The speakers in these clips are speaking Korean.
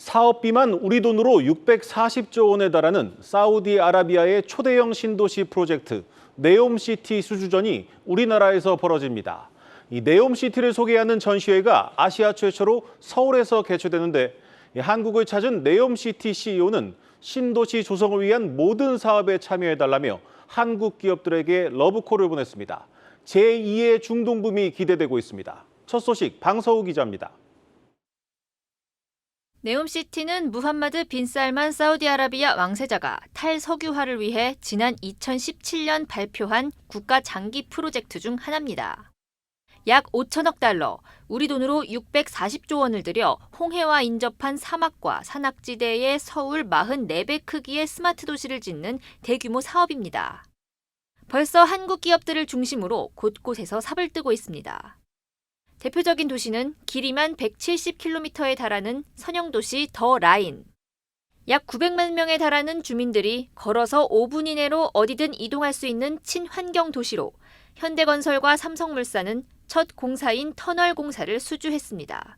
사업비만 우리 돈으로 640조 원에 달하는 사우디아라비아의 초대형 신도시 프로젝트 네옴시티 수주전이 우리나라에서 벌어집니다. 이 네옴시티를 소개하는 전시회가 아시아 최초로 서울에서 개최되는데 이 한국을 찾은 네옴시티 CEO는 신도시 조성을 위한 모든 사업에 참여해달라며 한국 기업들에게 러브콜을 보냈습니다. 제2의 중동붐이 기대되고 있습니다. 첫 소식 방서우 기자입니다. 네옴시티는 무함마드 빈 살만 사우디아라비아 왕세자가 탈석유화를 위해 지난 2017년 발표한 국가 장기 프로젝트 중 하나입니다. 약 5천억 달러, 우리 돈으로 640조 원을 들여 홍해와 인접한 사막과 산악지대의 서울 44배 크기의 스마트 도시를 짓는 대규모 사업입니다. 벌써 한국 기업들을 중심으로 곳곳에서 삽을 뜨고 있습니다. 대표적인 도시는 길이만 170km에 달하는 선형도시 더 라인. 약 900만 명에 달하는 주민들이 걸어서 5분 이내로 어디든 이동할 수 있는 친환경 도시로 현대건설과 삼성물산은 첫 공사인 터널 공사를 수주했습니다.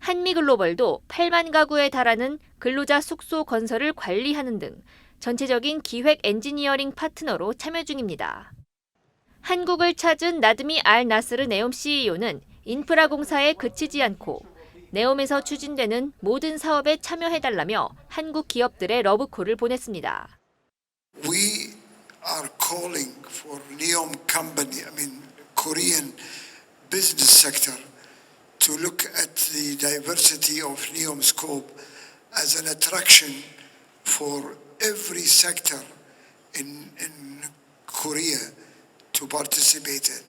한미글로벌도 8만 가구에 달하는 근로자 숙소 건설을 관리하는 등 전체적인 기획 엔지니어링 파트너로 참여 중입니다. 한국을 찾은 나드미 알 나스르 네옴 CEO는 인프라 공사에 그치지 않고 네옴에서 추진되는 모든 사업에 참여해달라며 한국 기업들의 러브콜을 보냈습니다. we are calling for Neom company, I mean Korean business sector, to look at the diversity of Neom scope as an attraction for every sector in, in Korea to participate in.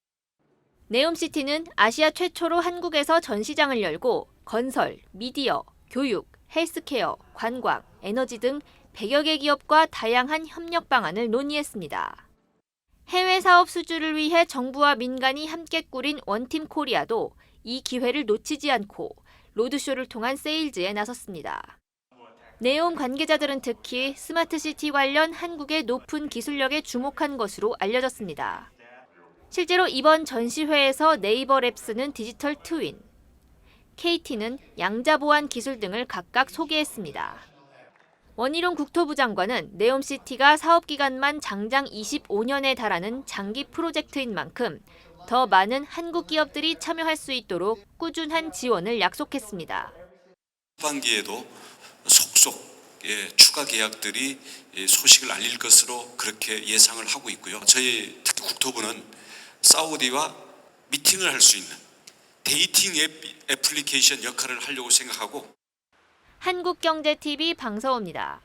네옴시티는 아시아 최초로 한국에서 전시장을 열고 건설, 미디어, 교육, 헬스케어, 관광, 에너지 등 100여 개 기업과 다양한 협력 방안을 논의했습니다. 해외 사업 수주를 위해 정부와 민간이 함께 꾸린 원팀 코리아도 이 기회를 놓치지 않고 로드쇼를 통한 세일즈에 나섰습니다. 네옴 관계자들은 특히 스마트시티 관련 한국의 높은 기술력에 주목한 것으로 알려졌습니다. 실제로 이번 전시회에서 네이버 랩스는 디지털 트윈, KT는 양자 보안 기술 등을 각각 소개했습니다. 원희룡 국토부 장관은 네옴시티가 사업 기간만 장장 25년에 달하는 장기 프로젝트인 만큼 더 많은 한국 기업들이 참여할 수 있도록 꾸준한 지원을 약속했습니다. 후반기에도 속속 예, 추가 계약들이 예, 소식을 알릴 것으로 그렇게 예상을 하고 있고요. 저희 특히 국토부는 사우디와 미팅을 할 수 있는 데이팅 앱 애플리케이션 역할을 하려고 생각하고 한국경제TV 방서호입니다.